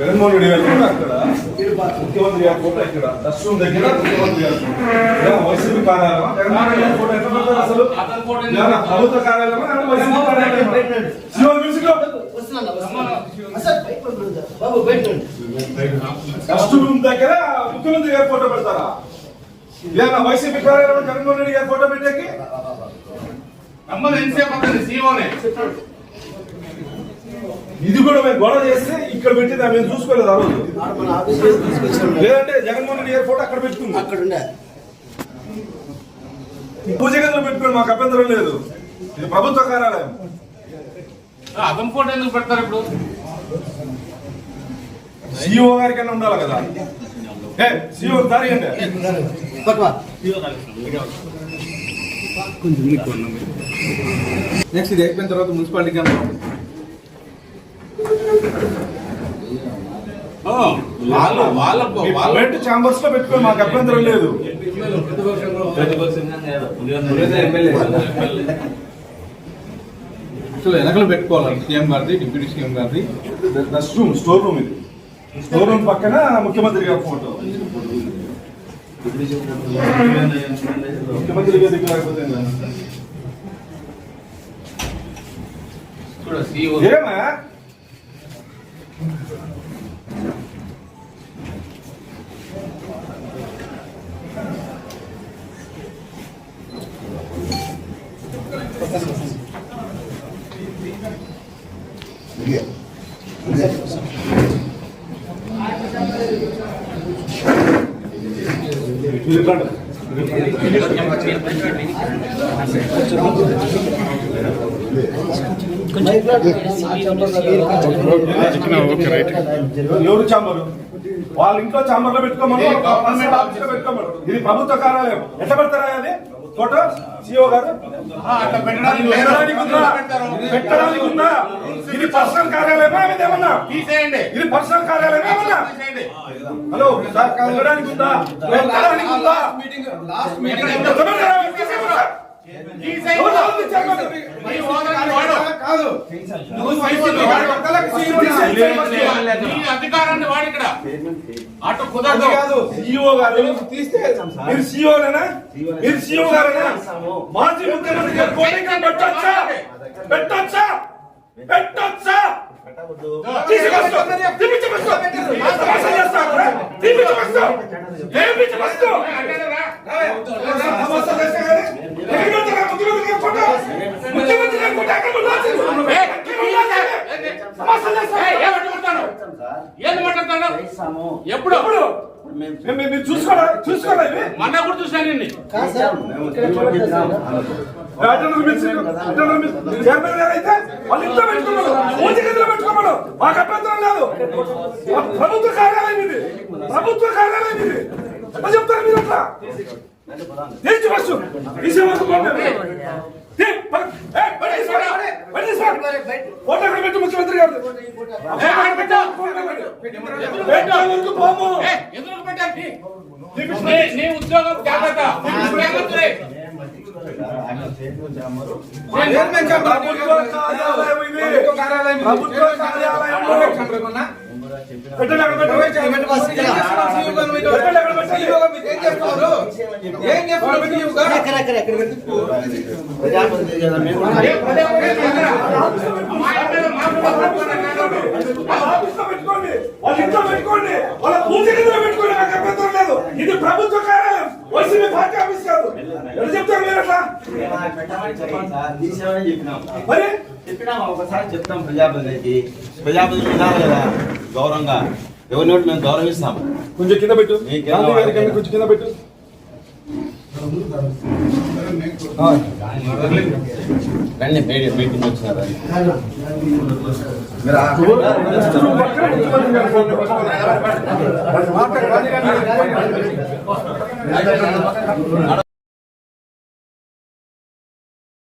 జగన్మోహన్ రెడ్డి గారు కూడా అక్కడ ముఖ్యమంత్రి గారి ఫోటో ఇక్కడ దర్శనం దగ్గర ముఖ్యమంత్రి గారి ఫోటో ఏమన్నా వైసీపీ కార్యాలయమా జగన్మోహన్ రెడ్డి గారి ఫోటో ఎక్కడ పెడతారు అసలు ఏమన్నా ప్రభుత్వ కార్యాలయమా ఏమన్నా వైసీపీ కార్యాలయమా శివ మ్యూజిక్ వస్తున్నాను వస్తున్నాను అసలు బయట పండు బాబు బయట పండు డస్ట్ రూమ్ దగ్గర ముఖ్యమంత్రి గారి ఫోటో పెడతారా ఏమన్నా వైసీపీ కార్యాలయం జగన్మోహన్ రెడ్డి గారి ఫోటో పెట్టేకి అమ్మలు ఎంతసేపు అవుతుంది సీఓనే ఇది కూడా మేము గొడవ చేస్తే ఇక్కడ పెట్టింది మేము చూసుకోలేదు ఆ రోజు. లేదంటే జగన్మోహన్ రెడ్డి గారి ఫోటో అక్కడ పెట్టుకుంది. అక్కడ ఉండే పూజ గదిలో పెట్టుకోండి మాకు అభ్యంతరం లేదు. ఇది ప్రభుత్వ కార్యాలయం. అతని ఫోటో ఎందుకు పెడతారు ఇప్పుడు? సిఇఓ గారికి అన్నా ఉండాలి కదా. ఏ సిఇఓ దారి అండి పట్టువా నెక్స్ట్ ఇది అయిపోయిన తర్వాత మున్సిపాలిటీ క్యాంప్ ఓ, వాళ్ళ వాళ్ళ వాళ్ళ ఛాంబర్స్లో పెట్టుకోండి మాకు అభ్యంతరం లేదు. యాక్చువల్ వెనకలు పెట్టుకోవాలి. సీఎం గారిది డిప్యూటీ సీఎం గారిది. రెస్ట్ రూమ్ స్టోర్ రూమ్ ఇది. స్టోర్ రూమ్ పక్కన ముఖ్యమంత్రి గారి ఫోటో ముఖ్యమంత్రి గారి దగ్గర లేకపోతే ఏమా ఎవరు చాంబరు వాళ్ళ ఇంట్లో చాంబర్లో పెట్టుకోమని పెట్టుకోమను. ఇది ప్రభుత్వ కార్యాలయం. ఎట్లా పెడతారా అది? ఫోటో? సిఓ గారు? అట్లా పెట్టడానికి పెట్టడానికి ఉందా? పెట్టడానికి ఉందా? ఇది పర్సనల్ కార్యాలయమా ఇది ఏమన్నా? తీసేయండి. ఇది పర్సనల్ కార్యాలయం ఏమన్నా? హలో సార్ పెట్టడానికి ఉందా? పెట్టడానికి లాస్ట్ మీటింగ్ నువ్వు. మీ అధికారాన్ని వాడు ఇక్కడ. అది కుదరదు. కాదు. సిఇఓ గారు. తీస్తే మీరు సిఇఓనేనా మీరు సిఇఓ గారేనా? మాజీ ముఖ్యమంత్రి పెట్టొచ్చా? పెట్టొచ్చా? పెట్టొచ్చా? తీసుకొస్తూ తీపించకొస్తూ తమాషా చేస్తారా తీపించకొస్తూ తీపించకొస్తూ తమాషా చేస్తా కానీ ఎక్కడ పెడతారా ముఖ్యమంత్రి గారి ఫోటో ముఖ్యమంత్రి గారి ఫోటో ఎక్కడ ఉండాల్సింది? ఎక్కడ ఉండాల్సింది? తమాషా చేస్తారా? ఏయ్, ఏం మాట్లాడతాను ఏంది మాట్లాడతాను ఎప్పుడు ఎప్పుడు మేము- మేము- మీరు చూసుకోరా చూసుకోరా ఇవి మొన్న కూడా చూసాను నిన్ను. కాదు సార్ ఇక్కడ ఎక్కడ పెట్టారు sir attender miss attender miss chairman గారు అయితే వాళ్ళు ఇంట్లో పెట్టుకోమను పూజ గదిలో పెట్టుకోమను మాకు అభ్యంతరం లేదు. ప్రభుత్వ కార్యాలయం ఇది. ప్రభుత్వ కార్యాలయం ఇది. చెప్తారు మీరు అట్లా? తీర్చి బస్సు తీసే వరకు ఫోటో ఎక్కడ పెట్టు ముఖ్యమంత్రి గారు? నీ- ఉద్యోగం జాగ్రత్త. ప్రభుత్వ కార్యాలయం ఇది ప్రభుత్వ కార్యాలయం వైసీపీ పార్టీ ఆఫీస్ కాదు ఎవరు చెప్తారు మీరు అట్లా చెప్పినాం. మరి? చెప్పినాం ఒకసారి చెప్తాం ప్రజాపతికి ప్రజాపతి ఉండాలి కదా. గౌరవంగా ఎవరిని ఒకటి మేము గౌరవిస్తాం కొంచెం కింద పెట్టు. గాంధీ గారి కింద? కొంచెం కింద పెట్టు. రండి మీటింగ్ వచ్చినారు.